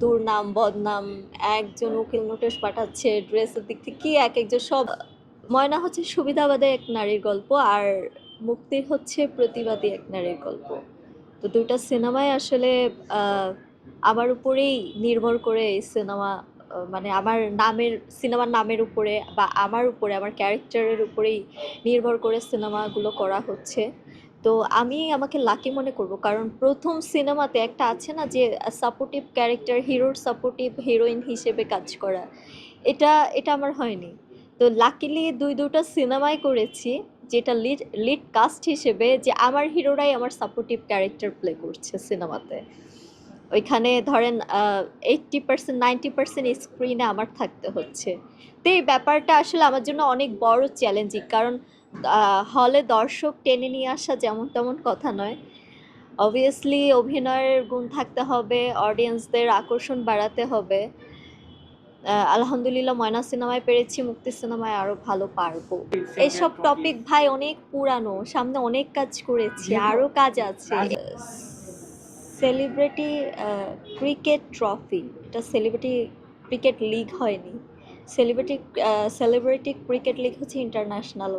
দুর্নাম বদনাম, একজন উকিল নোটিশ পাঠাচ্ছে, ড্রেসের দিক থেকে কি এক একজন সব। ময়না হচ্ছে সুবিধাবাদী এক নারীর গল্প আর মুক্তি হচ্ছে প্রতিবাদী এক নারীর গল্প। তো দুইটা সিনেমাই আসলে আমার উপরেই নির্ভর করে এই সিনেমা মানে আমার নামের, সিনেমার নামের উপরে বা আমার উপরে, আমার ক্যারেক্টারের উপরেই নির্ভর করে সিনেমাগুলো করা হচ্ছে। তো আমি আমাকে লাকি মনে করব। কারণ প্রথম সিনেমাতে একটা আছে না যে সাপোর্টিভ ক্যারেক্টার হিরোর সাপোর্টিভ হিরোইন হিসেবে কাজ করা। এটা এটা আমার হয়নি। তো লাকিলি দুই দুটো সিনেমাই করেছি, যেটা লিড লিড কাস্ট হিসেবে যে আমার হিরোরাই আমার সাপোর্টিভ ক্যারেক্টার প্লে করছে সিনেমাতে। ওইখানে ধরেন এইট্টি পার্সেন্ট নাইনটি পার্সেন্ট স্ক্রিনে আমার থাকতে হচ্ছে। তো এই ব্যাপারটা আসলে আমার জন্য অনেক বড় চ্যালেঞ্জিং কারণ হলে দর্শক টেনে নিয়ে আসা যেমন তেমন কথা নয়। অবভিয়াসলি অভিনয়ের গুণ থাকতে হবে অডিয়েন্সদের আকর্ষণ বাড়াতে হবে। আলহামদুলিল্লাহ ময়না সিনেমায় পেরেছি মুক্তি সিনেমায় আরও ভালো পারব। এইসব টপিক ভাই অনেক পুরানো সামনে অনেক কাজ করেছি আরও কাজ আছে। সেলিব্রিটি ক্রিকেট ট্রফি এটা সেলিব্রিটি ক্রিকেট লিগ হয়নি। সেলিব্রিটি সেলিব্রিটি ক্রিকেট লিগ হচ্ছে ইন্টারন্যাশনাল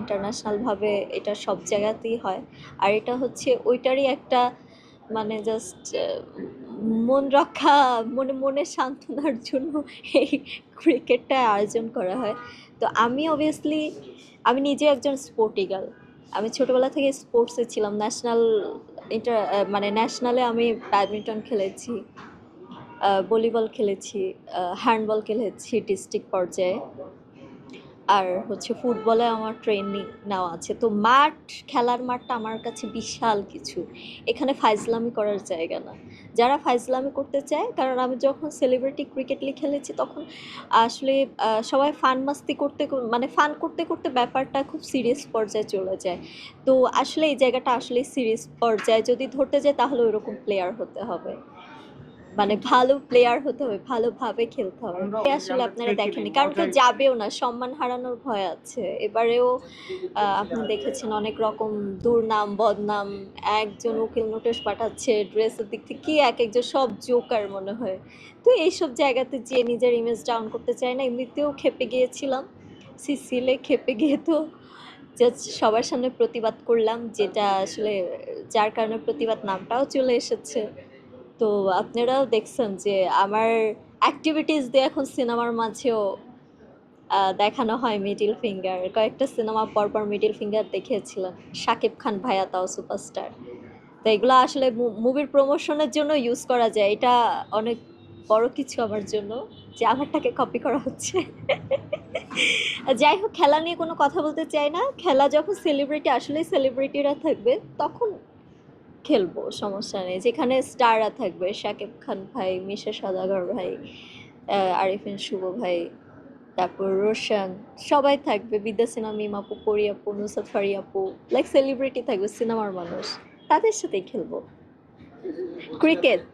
ইন্টারন্যাশনালভাবে এটা সব জায়গাতেই হয়। আর এটা হচ্ছে ওইটারই একটা মানে জাস্ট মন রক্ষা, মনে মনে সান্ত্বনার জন্য এই ক্রিকেটটা আয়োজন করা হয়। তো আমি অবভিয়াসলি আমি নিজে একজন স্পোর্টি গার্ল আমি ছোটোবেলা থেকে স্পোর্টসে ছিলাম। ন্যাশনাল ইন্টার মানে ন্যাশনালে আমি ব্যাডমিন্টন খেলেছি। ভলিবল খেলেছি হ্যান্ডবল খেলেছি ডিস্ট্রিক্ট পর্যায়ে। আর হচ্ছে ফুটবলে আমার ট্রেনিং নেওয়া আছে। তো মাঠ, খেলার মাঠটা আমার কাছে বিশাল কিছু। এখানে ফাইজলামি করার জায়গা না। যারা ফাইজলামি করতে চায়, কারণ আমি যখন সেলিব্রিটি ক্রিকেট লিগ খেলেছি তখন আসলে সবাই ফান মাস্তি করতে মানে ফান করতে করতে ব্যাপারটা খুব সিরিয়াস পর্যায়ে চলে যায়। তো আসলে এই জায়গাটা আসলে সিরিয়াস পর্যায়ে যদি ধরতে যায় তাহলে ওরকম প্লেয়ার হতে হবে। মানে ভালো প্লেয়ার হতে হবে ভালোভাবে খেলতে হবে। আসলে আপনারা দেখেনি কারণ কেউ যাবেও না সম্মান হারানোর ভয় আছে। এবারেও আপনি দেখেছেন অনেক রকম দুর্নাম বদনাম একজন উকিল নোটিশ পাঠাচ্ছে ড্রেসের দিক থেকে কি এক একজন সব জোকার মনে হয়। তো এইসব জায়গাতে যে নিজের ইমেজ ডাউন করতে চায় না এমনিতেও খেপে গিয়েছিলাম সিসিলে খেপে গিয়ে তো জাস্ট সবার সামনে প্রতিবাদ করলাম যেটা আসলে যার কারণে প্রতিবাদ নামটাও চলে এসেছে। তো আপনারাও দেখছেন যে আমার অ্যাক্টিভিটিস দিয়ে এখন সিনেমার মাঝেও দেখানো হয় মিডিল ফিঙ্গার কয়েকটা সিনেমা পরপর মিডিল ফিঙ্গার দেখিয়েছিলাম। শাকিব খান ভাইয়া তাও সুপারস্টার তো এগুলো আসলে মুভির প্রমোশনের জন্য ইউজ করা যায়। এটা অনেক বড় কিছু আমার জন্য যে আমারটাকে কপি করা হচ্ছে। যাই হোক, খেলা নিয়ে কোনো কথা বলতে চাই না। খেলা যখন সেলিব্রিটি আসলেই সেলিব্রিটিরা থাকবে, তখন খেলব সমস্যা নেই। যেখানে স্টাররা থাকবে শাকিব খান ভাই মিশা সদাগর ভাই আরিফিন শুভ ভাই তারপর রোশান সবাই থাকবে। বিদ্যা সিনহা মিম আপু পরি আপু নুসাদ ফারি আপু লাইক সেলিব্রিটি থাকবে সিনেমার মানুষ। তাদের সাথেই খেলব। ক্রিকেট